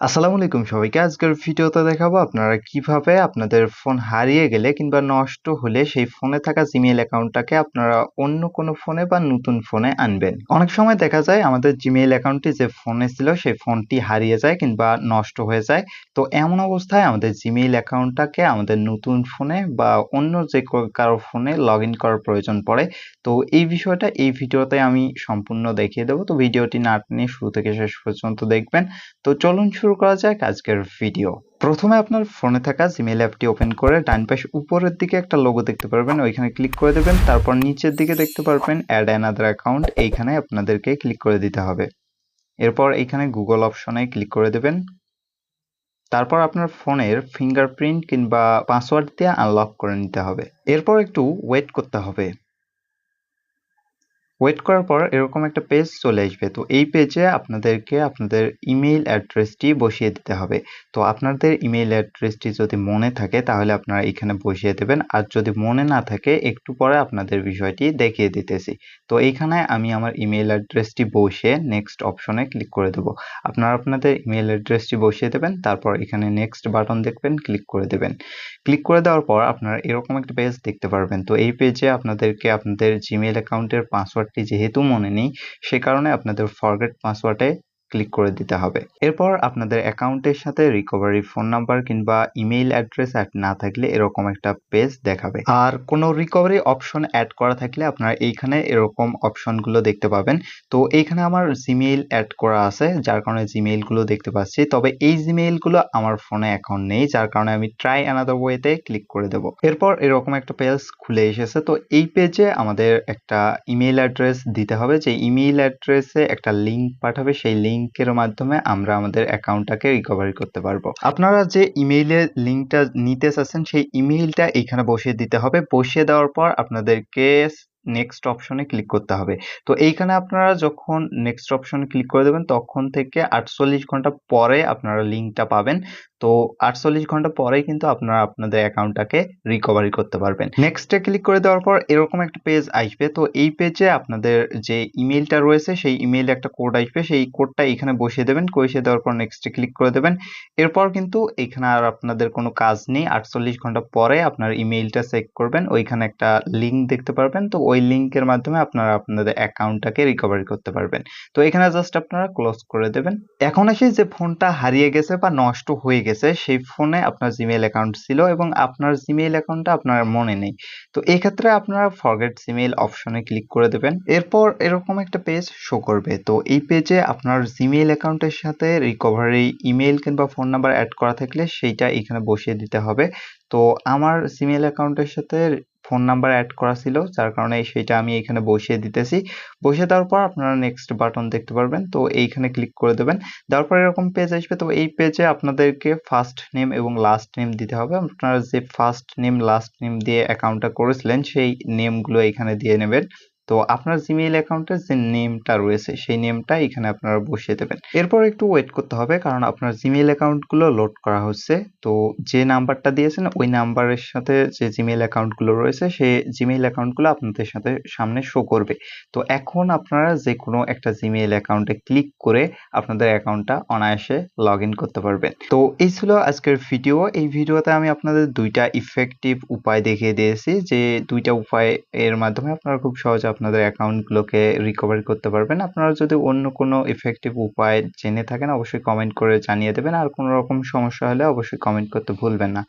আসসালামু আলাইকুম সবাইকে। আজকের ভিডিওতে দেখাবো আপনারা কীভাবে আপনাদের ফোন হারিয়ে গেলে কিংবা নষ্ট হলে সেই ফোনে থাকা জিমেইল অ্যাকাউন্টটাকে আপনারা অন্য কোনো ফোনে বা নতুন ফোনে আনবেন। অনেক সময় দেখা যায় আমাদের জিমেইল অ্যাকাউন্টটি যে ফোনে ছিল সেই ফোনটি হারিয়ে যায় কিংবা নষ্ট হয়ে যায়। তো এমন অবস্থায় আমাদের জিমেইল অ্যাকাউন্টটাকে আমাদের নতুন ফোনে বা অন্য যে কারও ফোনে লগ ইন করার প্রয়োজন পড়ে। তো এই বিষয়টা এই ভিডিওতে আমি সম্পূর্ণ দেখিয়ে দেবো। তো ভিডিওটি না টেনে শুরু থেকে শেষ পর্যন্ত দেখবেন। তো চলুন শুরু করা যাক আজকের ভিডিও। প্রথমে আপনার ফোনে থাকা জিমেইল অ্যাপটি ওপেন করে ডান পাশে উপরের দিকে একটা লোগো দেখতে পারবেন, ওইখানে ক্লিক করে দেবেন, তারপর নিচের দিকে দেখতে পারবেন অ্যাড অ্যানাদার অ্যাকাউন্ট এইখানে আপনাদেরকে ক্লিক করে দিতে হবে। এরপর এইখানে গুগল অপশনে ক্লিক করে দেবেন। তারপর আপনার ফোনের ফিঙ্গারপ্রিন্ট কিংবা পাসওয়ার্ড দিয়ে আনলক করে নিতে হবে। এরপর একটু ওয়েট করতে হবে। ওয়েট করার পর এরকম একটা পেজ চলে আসবে। তো এই পেজে আপনাদেরকে আপনাদের ইমেইল অ্যাড্রেসটি বসিয়ে দিতে হবে। তো আপনাদের ইমেইল অ্যাড্রেসটি যদি মনে থাকে তাহলে আপনারা এখানে বসিয়ে দেবেন। আর যদি মনে না থাকে, একটু পরে আপনাদের বিষয়টি দেখিয়ে দিতেছি। তো এইখানে আমি আমার ইমেইল অ্যাড্রেসটি বসিয়ে নেক্সট অপশনে ক্লিক করে দেবো। আপনারা আপনাদের ইমেইল অ্যাড্রেসটি বসিয়ে দেবেন, তারপর এখানে নেক্সট বাটন দেখবেন ক্লিক করে দেবেন। ক্লিক করে দেওয়ার পর আপনারা এরকম একটা পেজ দেখতে পারবেন। তো এই পেজে আপনাদেরকে আপনাদের জিমেইল অ্যাকাউন্টের পাসওয়ার্ড যেহেতু মনে নেই সে কারণে আপনাদের ফরগেট পাসওয়ার্ডে ক্লিক করে দিতে হবে। এরপর আপনাদের অ্যাকাউন্টের সাথে রিকভারি ফোন নাম্বার কিংবা ইমেইল অ্যাড্রেস অ্যাড না থাকলে এরকম একটা পেজ দেখাবে। আর কোনো রিকভারি অপশন অ্যাড করা থাকলে আপনারা এইখানে এরকম অপশনগুলো দেখতে পাবেন। তো এইখানে আমার জিমেইল অ্যাড করা আছে, যার কারণে জিমেইলগুলো দেখতে পাচ্ছি। তবে এই জিমেইলগুলো আমার ফোনে এখন নেই, যার কারণে আমি ট্রাই অ্যানাদার ওয়েতে ক্লিক করে দেব। এরপর এরকম একটা পেজ খুলে এসেছে। তো এই পেজে আমাদের একটা ইমেইল অ্যাড্রেস দিতে হবে। যে ইমেইল অ্যাড্রেসে একটা লিঙ্ক পাঠাবে, সেই লিঙ্ক লিঙ্কের মাধ্যমে আমরা আমাদের অ্যাকাউন্টটাকে রিকভারি করতে পারব। আপনারা যে ইমেইলের লিঙ্কটা নিতে চাচ্ছেন, সেই ইমেইলটা এখানে বসিয়ে দিতে হবে। বসিয়ে দেওয়ার পর আপনাদেরকে নেক্সট অপশনে ক্লিক করতে হবে। তো এইখানে আপনারা যখন নেক্সট অপশনে ক্লিক করে দেবেন, তখন থেকে আটচল্লিশ ঘণ্টা পরে আপনারা লিঙ্কটা পাবেন। তো আটচল্লিশ ঘণ্টা পরেই কিন্তু আপনারা আপনাদের অ্যাকাউন্টটাকে রিকভারি করতে পারবেন। নেক্সটে ক্লিক করে দেওয়ার পর এরকম একটা পেজ আসবে। তো এই পেজে আপনাদের যে ইমেলটা রয়েছে, সেই ইমেইলে একটা কোড আসবে। সেই কোডটা এখানে বসিয়ে দেবেন। বসিয়ে দেওয়ার পর নেক্সটে ক্লিক করে দেবেন। এরপর কিন্তু এখানে আর আপনাদের কোনো কাজ নেই। আটচল্লিশ ঘণ্টা পরে আপনার ইমেইলটা চেক করবেন। ওইখানে একটা লিঙ্ক দেখতে পারবেন। তো ওই লিঙ্কের মাধ্যমে আপনারা আপনাদের অ্যাকাউন্টটাকে রিকভারি করতে পারবেন। তো এখানে জাস্ট আপনারা ক্লোজ করে দেবেন। এখন এসে যে ফোনটা হারিয়ে গেছে বা নষ্ট হয়ে গেছে, সেই ফোনে আপনার জিমেইল অ্যাকাউন্ট ছিল এবং আপনার জিমেইল অ্যাকাউন্টটা আপনার মনে নেই। তো এই ক্ষেত্রে আপনারা ফরগেট জিমেইল অপশনে ক্লিক করে দেবেন। এরপর এরকম একটা পেজ শো করবে। তো এই পেজে আপনার জিমেইল অ্যাকাউন্টের সাথে রিকভারি ইমেইল কিংবা ফোন নাম্বার অ্যাড করা থাকলে সেইটা এখানে বসিয়ে দিতে হবে। তো আমার জিমেইল অ্যাকাউন্টের সাথে ফোন নাম্বার অ্যাড করা ছিল, যার কারণে সেটা আমি এখানে বসিয়ে দিতেছি। বসিয়ে দেওয়ার পর আপনারা নেক্সট বাটন দেখতে পারবেন, তো এইখানে ক্লিক করে দেবেন। দেওয়ার পর এরকম পেজ আসবে, তো এই পেজে আপনাদেরকে ফার্স্ট নেম এবং লাস্ট নেম দিতে হবে। আপনারা যে ফার্স্ট নেম লাস্ট নেম দিয়ে অ্যাকাউন্টটা করেছিলেন, সেই নেমগুলো এখানে দিয়ে নেবেন। তো আপনার জিমেইল অ্যাকাউন্টের যে নেমটা রয়েছে, সেই নেমটা এখানে আপনারা বসিয়ে দেবেন। এরপর একটু ওয়েট করতে হবে, কারণ আপনার জিমেইল অ্যাকাউন্টগুলো লোড করা হচ্ছে। তো যে নাম্বারটা দিয়েছেন, ওই নাম্বারের সাথে যে জিমেইল অ্যাকাউন্টগুলো রয়েছে সেই জিমেইল অ্যাকাউন্টগুলো আপনাদের সাথে সামনে শো করবে। তো এখন আপনারা যে কোনো একটা জিমেইল অ্যাকাউন্টে ক্লিক করে আপনাদের অ্যাকাউন্টটা অনায়াসে লগ করতে পারবেন। তো এই ছিল আজকের ভিডিও এই ভিডিওতে আমি আপনাদের দুইটা ইফেক্টিভ উপায় দেখিয়ে দিয়েছি, যে দুইটা উপায় এর মাধ্যমে আপনারা খুব সহজে আপনাদের অ্যাকাউন্টগুলোকে রিকভার করতে পারবেন। আপনারা যদি অন্য কোনো ইফেক্টিভ উপায় জেনে থাকেন, অবশ্যই কমেন্ট করে জানিয়ে দেবেন। আর কোনো রকম সমস্যা হলে অবশ্যই কমেন্ট করতে ভুলবেন না।